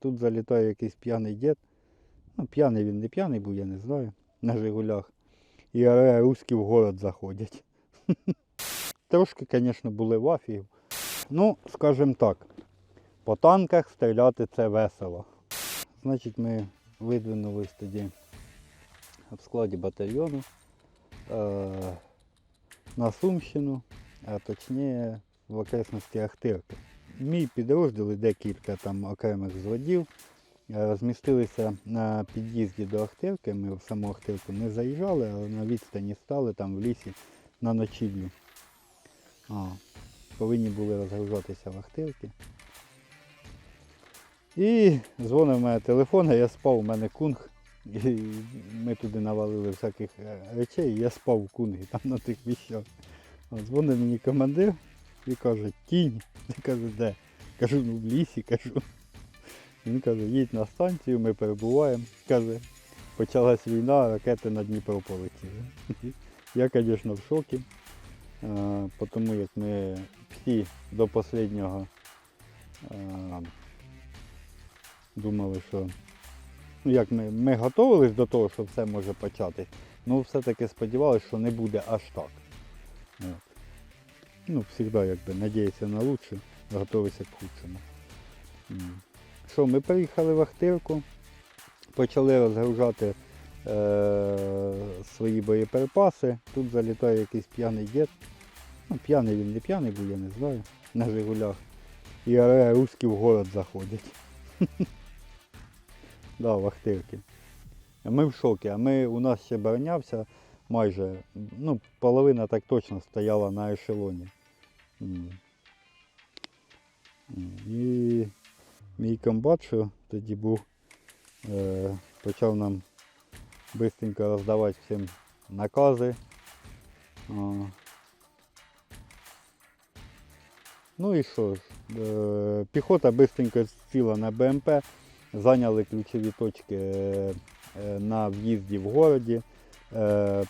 тут залітає якийсь п'яний дід. Ну, п'яний він не п'яний був, я не знаю, на Жигулях. І е, русські в город заходять. Трошки, звісно, були в афії. Ну, скажімо так, по танках стріляти це весело. Значить, ми видвинулись тоді в складі батальйону е, на Сумщину, а точніше в окресності Ахтирки. Мій підрозділ і декілька там окремих зводів е, розмістилися на під'їзді до Ахтирки. Ми в саму Ахтирку не заїжджали, але на відстані стали там в лісі на ночівлю. А, повинні були розгружатися в Ахтирки. І дзвонив мене телефон, я спав, у мене кунг. І ми туди навалили всяких е, речей, і я спав в кунгі там на тих віщах. От Дзвонить мені командир і каже, тінь. Я кажу, де? Кажу, ну в лісі, кажу. Він каже, їдь на станцію, ми перебуваємо. Каже, почалась війна, ракети на Дніпро полетіли. Я, звісно, в шокі, тому як ми всі до останнього думали, що ну як ми, ми готувалися до того, що все може почати, ну все-таки сподівалися, що не буде аж так. Ну, завжди якби надіятися на лучше, готуватися к худшому. Що, ми приїхали в Ахтирку, почали розгружати е- свої боєприпаси. Тут залітає якийсь п'яний дід. Ну, п'яний він не п'яний був, я не знаю, на Жигулях. І е, русські в город заходять. Да, в Ахтирки. Ми в шокі, а ми у нас ще оборонявся майже, ну, половина так точно стояла на ешелоні. І мій комбат, що тоді був, е, почав нам швидко роздавати всім накази. Ну і що ж, е, піхота швидко сіла на БМП, зайняли ключові точки е, на в'їзді в городі.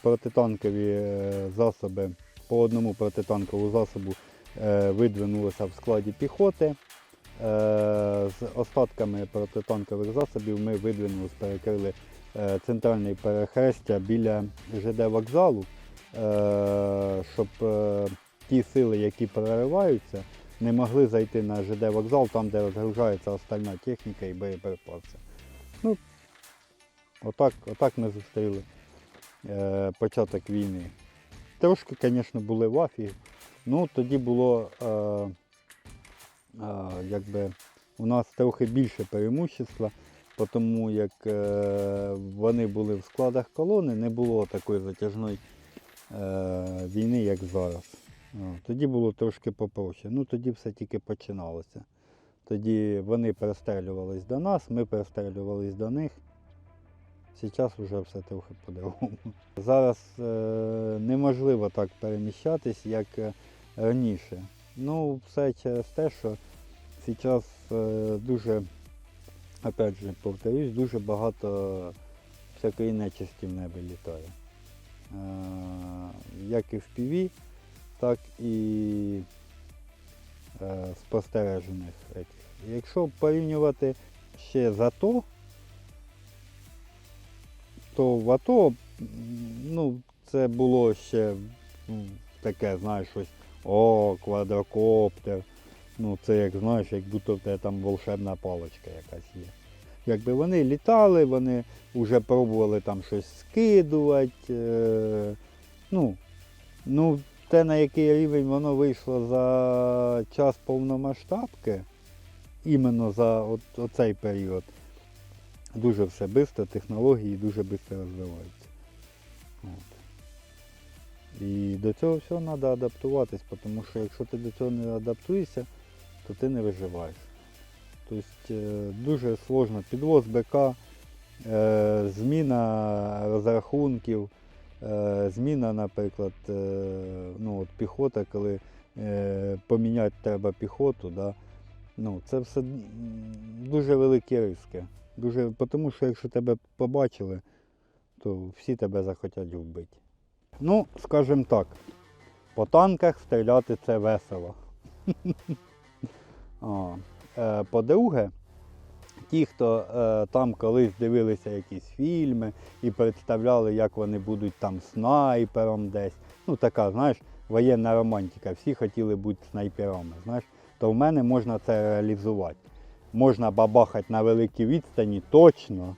Протитанкові засоби по одному протитанковому засобу видвинулися в складі піхоти. Е, З остатками протитанкових засобів ми видвинулися, перекрили е, центральне перехрестя біля ЖД вокзалу, е, щоб е, ті сили, які прориваються, не могли зайти на ЖД вокзал, там, де розгружається остальна техніка і боєприпаси. Ну, отак, отак ми зустріли е, початок війни. Трошки, звісно, були в афії. Ну, тоді було е, е, якби у нас трохи більше преимущества, тому як е, вони були в складах колони, не було такої затяжної е, війни, як зараз. Тоді було трошки попроще. Ну тоді все тільки починалося. Тоді вони перестрілювались до нас, ми перестрілювались до них. Зараз вже все трохи по-другому. Зараз е, неможливо так переміщатись, як е, раніше. Ну, все через те, що зараз е, дуже, опять же, повторюсь, дуже багато всякої нечисті в небі літає. Е, як і в піві, так і е, спостережених. Якщо порівнювати ще з АТО, то в АТО, ну, це було ще таке, знаєш, щось, о, квадрокоптер. Ну, це як знаєш, як будто в тебе там волшебна паличка якась є. Якби вони літали, вони вже пробували там щось скидувати. Е, ну, ну, те, на який рівень воно вийшло за час повномасштабки, іменно за от, оцей період, дуже все швидко, технології дуже швидко розвиваються. От. І до цього всього треба адаптуватись, тому що якщо ти до цього не адаптуєшся, то ти не виживаєш. Тобто е, дуже сложно підвоз БК, е, зміна розрахунків, е, зміна, наприклад, ну, от піхота, коли поміняти треба піхоту, да, ну, це все дуже великі риски. Дуже, тому що якщо тебе побачили, то всі тебе захотять вбити. Ну, скажімо так, по танках стріляти це весело. Е, По-друге, ті, хто е, там колись дивилися якісь фільми і представляли, як вони будуть там снайпером десь. Ну така, знаєш, воєнна романтика. Всі хотіли бути снайперами. Знаєш, то в мене можна це реалізувати. Можна бабахати на великій відстані точно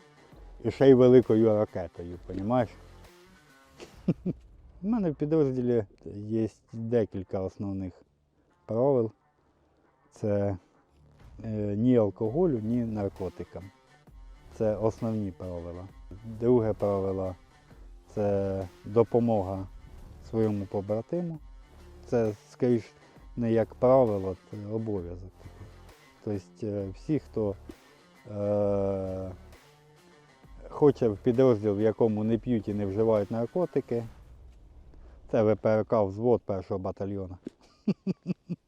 і ще й великою ракетою, розумієш? У мене в підрозділі є декілька основних правил. Це е, ні алкоголю, ні наркотикам. Це основні правила. Друге правило це допомога своєму побратиму. Це, скоріш, не як правило, це обов'язок. Тобто е, всі, хто е, хоче в підрозділ, в якому не п'ють і не вживають наркотики, це ВПРК взвод першого батальйону.